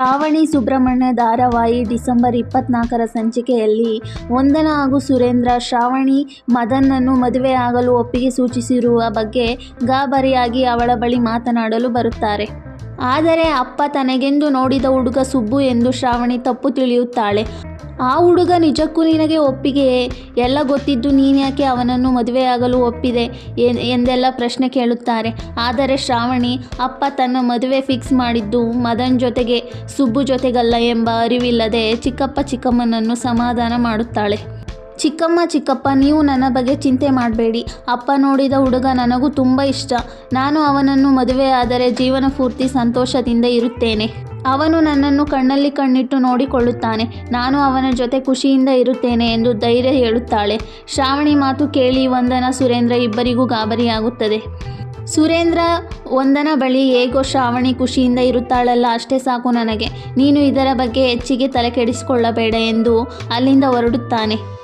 ಶ್ರಾವಣಿ ಸುಬ್ರಹ್ಮಣ್ಯ ಧಾರಾವಾಹಿ ಡಿಸೆಂಬರ್ ಇಪ್ಪತ್ನಾಲ್ಕರ ಸಂಚಿಕೆಯಲ್ಲಿ ವಂದನ ಹಾಗೂ ಸುರೇಂದ್ರ ಶ್ರಾವಣಿ ಮದನ್ನನ್ನು ಮದುವೆಯಾಗಲು ಒಪ್ಪಿಗೆ ಸೂಚಿಸಿರುವ ಬಗ್ಗೆ ಗಾಬರಿಯಾಗಿ ಅವಳ ಬಳಿ ಮಾತನಾಡಲು ಬರುತ್ತಾರೆ. ಆದರೆ ಅಪ್ಪ ತನಗೆಂದು ನೋಡಿದ ಹುಡುಗ ಸುಬ್ಬು ಎಂದು ಶ್ರಾವಣಿ ತಪ್ಪು ತಿಳಿಯುತ್ತಾಳೆ. ಆ ಹುಡುಗ ನಿಜಕ್ಕೂ ನಿನಗೆ ಒಪ್ಪಿಗೆಯೇ? ಎಲ್ಲ ಗೊತ್ತಿದ್ದೂ ನೀನ್ಯಾಕೆ ಅವನನ್ನು ಮದುವೆಯಾಗಲು ಒಪ್ಪಿದೆ ಎಂದೆಲ್ಲ ಪ್ರಶ್ನೆ ಕೇಳುತ್ತಾರೆ. ಆದರೆ ಶ್ರಾವಣಿ, ಅಪ್ಪ ತನ್ನ ಮದುವೆ ಫಿಕ್ಸ್ ಮಾಡಿದ್ದು ಮದನ್ ಜೊತೆಗೆ, ಸುಬ್ಬು ಜೊತೆಗಲ್ಲ ಎಂಬ ಅರಿವಿಲ್ಲದೆ ಚಿಕ್ಕಪ್ಪ ಚಿಕ್ಕಮ್ಮನನ್ನು ಸಮಾಧಾನ ಮಾಡುತ್ತಾಳೆ. ಚಿಕ್ಕಮ್ಮ, ಚಿಕ್ಕಪ್ಪ, ನೀವು ನನ್ನ ಬಗ್ಗೆ ಚಿಂತೆ ಮಾಡಬೇಡಿ ಅಪ್ಪ ನೋಡಿದ ಹುಡುಗ ನನಗೂ ತುಂಬ ಇಷ್ಟ. ನಾನು ಅವನನ್ನು ಮದುವೆಯಾದರೆ ಜೀವನಪೂರ್ತಿ ಸಂತೋಷದಿಂದ ಇರುತ್ತೇನೆ. ಅವನು ನನ್ನನ್ನು ಕಣ್ಣಲ್ಲಿ ಕಣ್ಣಿಟ್ಟು ನೋಡಿಕೊಳ್ಳುತ್ತಾನೆ. ನಾನು ಅವನ ಜೊತೆ ಖುಷಿಯಿಂದ ಇರುತ್ತೇನೆ ಎಂದು ಧೈರ್ಯ ಹೇಳುತ್ತಾಳೆ. ಶ್ರಾವಣಿ ಮಾತು ಕೇಳಿ ವಂದನ ಸುರೇಂದ್ರ ಇಬ್ಬರಿಗೂ ಗಾಬರಿಯಾಗುತ್ತದೆ. ಸುರೇಂದ್ರ, ವಂದನ ಬಳಿ ಹೇಗೋ ಶ್ರಾವಣಿ ಖುಷಿಯಿಂದ ಇರುತ್ತಾಳಲ್ಲ, ಅಷ್ಟೇ ಸಾಕು ನನಗೆ. ನೀನು ಇದರ ಬಗ್ಗೆ ಹೆಚ್ಚಿಗೆ ತಲೆಕೆಡಿಸಿಕೊಳ್ಳಬೇಡ ಎಂದು ಅಲ್ಲಿಂದ ಹೊರಡುತ್ತಾನೆ.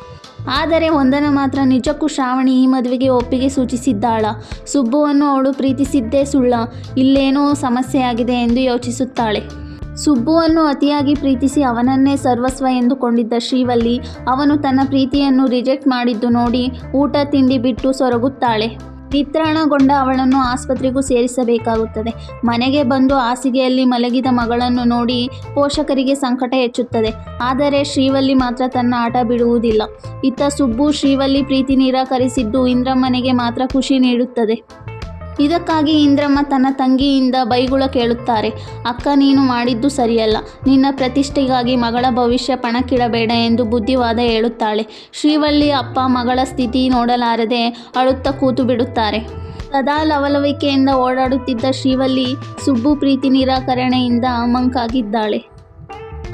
ಆದರೆ ವಂದನ ಮಾತ್ರ ನಿಜಕ್ಕೂ ಶ್ರಾವಣಿ ಈ ಮದುವೆಗೆ ಒಪ್ಪಿಗೆ ಸೂಚಿಸಿದ್ದಾಳ ಸುಬ್ಬುವನ್ನು ಅವಳು ಪ್ರೀತಿಸಿದ್ದೇ ಸುಳ್ಳ ಇಲ್ಲೇನೋ ಸಮಸ್ಯೆಯಾಗಿದೆ ಎಂದು ಯೋಚಿಸುತ್ತಾಳೆ. ಸುಬ್ಬುವನ್ನು ಅತಿಯಾಗಿ ಪ್ರೀತಿಸಿ ಅವನನ್ನೇ ಸರ್ವಸ್ವ ಎಂದುಕೊಂಡಿದ್ದ ಶ್ರೀವಲ್ಲಿ ಅವನು ತನ್ನ ಪ್ರೀತಿಯನ್ನು ರಿಜೆಕ್ಟ್ ಮಾಡಿದ್ದು ನೋಡಿ ಊಟ, ತಿಂಡಿ ಬಿಟ್ಟು ಸೊರಗುತ್ತಾಳೆ. ನಿತ್ರಾಣಗೊಂಡ ಅವಳನ್ನು ಆಸ್ಪತ್ರೆಗೂ ಸೇರಿಸಬೇಕಾಗುತ್ತದೆ. ಮನೆಗೆ ಬಂದು ಹಾಸಿಗೆಯಲ್ಲಿ ಮಲಗಿದ ಮಗಳನ್ನು ನೋಡಿ ಪೋಷಕರಿಗೆ ಸಂಕಟ ಹೆಚ್ಚುತ್ತದೆ. ಆದರೆ ಶ್ರೀವಲ್ಲಿ ಮಾತ್ರ ತನ್ನ ಆಟ ಬಿಡುವುದಿಲ್ಲ. ಇತ್ತ ಸುಬ್ಬು ಶ್ರೀವಲ್ಲಿ ಪ್ರೀತಿ ನಿರಾಕರಿಸಿದ್ದು ಇಂದ್ರಮ್ಮನಿಗೆ ಮಾತ್ರ ಖುಷಿ ನೀಡುತ್ತದೆ. ಇದಕ್ಕಾಗಿ ಇಂದ್ರಮ್ಮ ತನ್ನ ತಂಗಿಯಿಂದ ಬೈಗುಳ ಕೇಳುತ್ತಾರೆ. ಅಕ್ಕ, ನೀನು ಮಾಡಿದ್ದು ಸರಿಯಲ್ಲ. ನಿನ್ನ ಪ್ರತಿಷ್ಠೆಗಾಗಿ ಮಗಳ ಭವಿಷ್ಯ ಪಣಕ್ಕಿಡಬೇಡ ಎಂದು ಬುದ್ಧಿವಾದ ಹೇಳುತ್ತಾಳೆ. ಶ್ರೀವಲ್ಲಿ ಅಪ್ಪ ಮಗಳ ಸ್ಥಿತಿ ನೋಡಲಾರದೆ ಅಳುತ್ತಾ ಕೂತು ಬಿಡುತ್ತಾರೆ. ಸದಾ ಲವಲವಿಕೆಯಿಂದ ಓಡಾಡುತ್ತಿದ್ದ ಶ್ರೀವಲ್ಲಿ ಸುಬ್ಬು ಪ್ರೀತಿ ನಿರಾಕರಣೆಯಿಂದ ಮಂಕಾಗಿದ್ದಾಳೆ.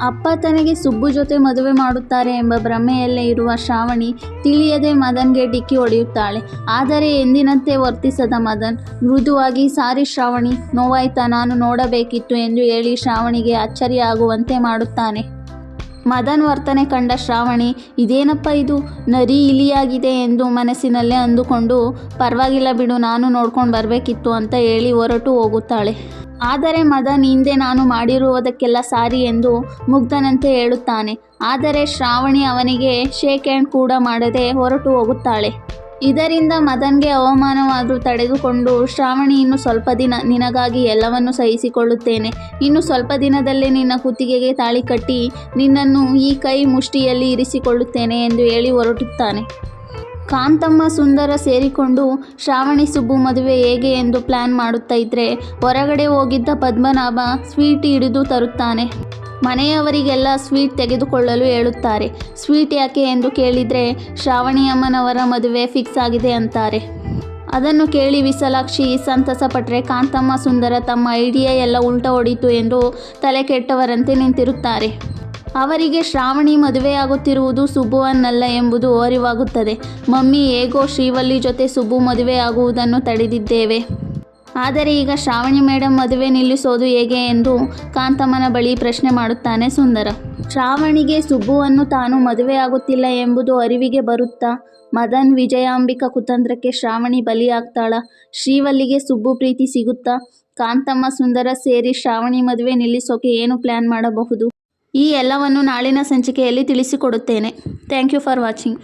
ಅಪ್ಪ ತನಗೆ ಸುಬ್ಬು ಜೊತೆ ಮದುವೆ ಮಾಡುತ್ತಾರೆ ಎಂಬ ಭ್ರಮೆಯಲ್ಲೇ ಇರುವ ಶ್ರಾವಣಿ ತಿಳಿಯದೆ ಮದನ್ಗೆ ಡಿಕ್ಕಿ ಹೊಡೆಯುತ್ತಾಳೆ. ಆದರೆ ಎಂದಿನಂತೆ ವರ್ತಿಸದ ಮದನ್ ಮೃದುವಾಗಿ ಸಾರಿ ಶ್ರಾವಣಿ, ನೋವಾಯ್ತಾ ನಾನು ನೋಡಬೇಕಿತ್ತು ಎಂದು ಹೇಳಿ ಶ್ರಾವಣಿಗೆ ಅಚ್ಚರಿ ಆಗುವಂತೆ ಮಾಡುತ್ತಾನೆ. ಮದನ್ ವರ್ತನೆ ಕಂಡ ಶ್ರಾವಣಿ ಇದೇನಪ್ಪ ಇದು ನರಿ ಇಲಿಯಾಗಿದೆ ಎಂದು ಮನಸ್ಸಿನಲ್ಲೇ ಅಂದುಕೊಂಡು ಪರವಾಗಿಲ್ಲ ಬಿಡು ನಾನು ನೋಡ್ಕೊಂಡು ಬರಬೇಕಿತ್ತು ಅಂತ ಹೇಳಿ ಹೊರಟು ಹೋಗುತ್ತಾಳೆ. ಆದರೆ ಮದನ್ ಹಿಂದೆ ನಾನು ಮಾಡಿರುವುದಕ್ಕೆಲ್ಲ ಸಾರಿ ಎಂದು ಮುಗ್ಧನಂತೆ ಹೇಳುತ್ತಾನೆ. ಆದರೆ ಶ್ರಾವಣಿ ಅವನಿಗೆ ಶೇಕ್ ಹ್ಯಾಂಡ್ ಕೂಡ ಮಾಡದೆ ಹೊರಟು ಹೋಗುತ್ತಾಳೆ. ಇದರಿಂದ ಮದನ್ಗೆ ಅವಮಾನವಾದರೂ ತಡೆದುಕೊಂಡು ಶ್ರಾವಣಿ ಇನ್ನು ಸ್ವಲ್ಪ ದಿನ ನಿನಗಾಗಿ ಎಲ್ಲವನ್ನೂ ಸಹಿಸಿಕೊಳ್ಳುತ್ತೇನೆ. ಇನ್ನು ಸ್ವಲ್ಪ ದಿನದಲ್ಲೇ ನಿನ್ನ ಕುತ್ತಿಗೆಗೆ ತಾಳಿ ಕಟ್ಟಿ ನಿನ್ನನ್ನು ಈ ಕೈ ಮುಷ್ಟಿಯಲ್ಲಿ ಇರಿಸಿಕೊಳ್ಳುತ್ತೇನೆ ಎಂದು ಹೇಳಿ ಹೊರಡುತ್ತಾನೆ. ಕಾಂತಮ್ಮ ಸುಂದರ ಸೇರಿಕೊಂಡು ಶ್ರಾವಣಿ ಸುಬ್ಬು ಮದುವೆ ಹೇಗೆ ಎಂದು ಪ್ಲಾನ್ ಮಾಡುತ್ತಾ ಇದ್ರೆ ಹೊರಗಡೆ ಹೋಗಿದ್ದ ಪದ್ಮನಾಭ ಸ್ವೀಟ್ ಹಿಡಿದು ತರುತ್ತಾನೆ. ಮನೆಯವರಿಗೆಲ್ಲ ಸ್ವೀಟ್ ತೆಗೆದುಕೊಳ್ಳಲು ಹೇಳುತ್ತಾರೆ. ಸ್ವೀಟ್ ಯಾಕೆ ಎಂದು ಕೇಳಿದರೆ ಶ್ರಾವಣಿಯಮ್ಮನವರ ಮದುವೆ ಫಿಕ್ಸ್ ಆಗಿದೆ ಅಂತಾರೆ. ಅದನ್ನು ಕೇಳಿ ವಿಸಲಾಕ್ಷಿ ಸಂತಸ ಪಟ್ಟರೆ ಕಾಂತಮ್ಮ ಸುಂದರ ತಮ್ಮ ಐಡಿಯಾ ಎಲ್ಲ ಉಲ್ಟ ಹೊಡಿತು ಎಂದು ತಲೆಕೆಟ್ಟವರಂತೆ ನಿಂತಿರುತ್ತಾರೆ. ಅವರಿಗೆ ಶ್ರಾವಣಿ ಮದುವೆಯಾಗುತ್ತಿರುವುದು ಸುಬ್ಬುವನ್ನಲ್ಲ ಎಂಬುದು ಅರಿವಾಗುತ್ತದೆ. ಮಮ್ಮಿ, ಹೇಗೋ ಶ್ರೀವಲ್ಲಿ ಜೊತೆ ಸುಬ್ಬು ಮದುವೆಯಾಗುವುದನ್ನು ತಡೆದಿದ್ದೇವೆ. ಆದರೆ ಈಗ ಶ್ರಾವಣಿ ಮೇಡಂ ಮದುವೆ ನಿಲ್ಲಿಸೋದು ಹೇಗೆ ಎಂದು ಕಾಂತಮ್ಮನ ಬಳಿ ಪ್ರಶ್ನೆ ಮಾಡುತ್ತಾನೆ ಸುಂದರ. ಶ್ರಾವಣಿಗೆ ಸುಬ್ಬುವನ್ನು ತಾನು ಮದುವೆಯಾಗುತ್ತಿಲ್ಲ ಎಂಬುದು ಅರಿವಿಗೆ ಬರುತ್ತಾ ಮದನ್ ವಿಜಯಾಂಬಿಕಾ ಕುತಂತ್ರಕ್ಕೆ ಶ್ರಾವಣಿ ಬಲಿಯಾಗ್ತಾಳ ಶ್ರೀವಲ್ಲಿಗೆ ಸುಬ್ಬು ಪ್ರೀತಿ ಸಿಗುತ್ತಾ? ಕಾಂತಮ್ಮ, ಸುಂದರ ಸೇರಿ ಶ್ರಾವಣಿ ಮದುವೆ ನಿಲ್ಲಿಸೋಕೆ ಏನು ಪ್ಲಾನ್ ಮಾಡಬಹುದು? ಈ ಎಲ್ಲವನ್ನು ನಾಳಿನ ಸಂಚಿಕೆಯಲ್ಲಿ ತಿಳಿಸಿಕೊಡುತ್ತೇನೆ. Thank you for watching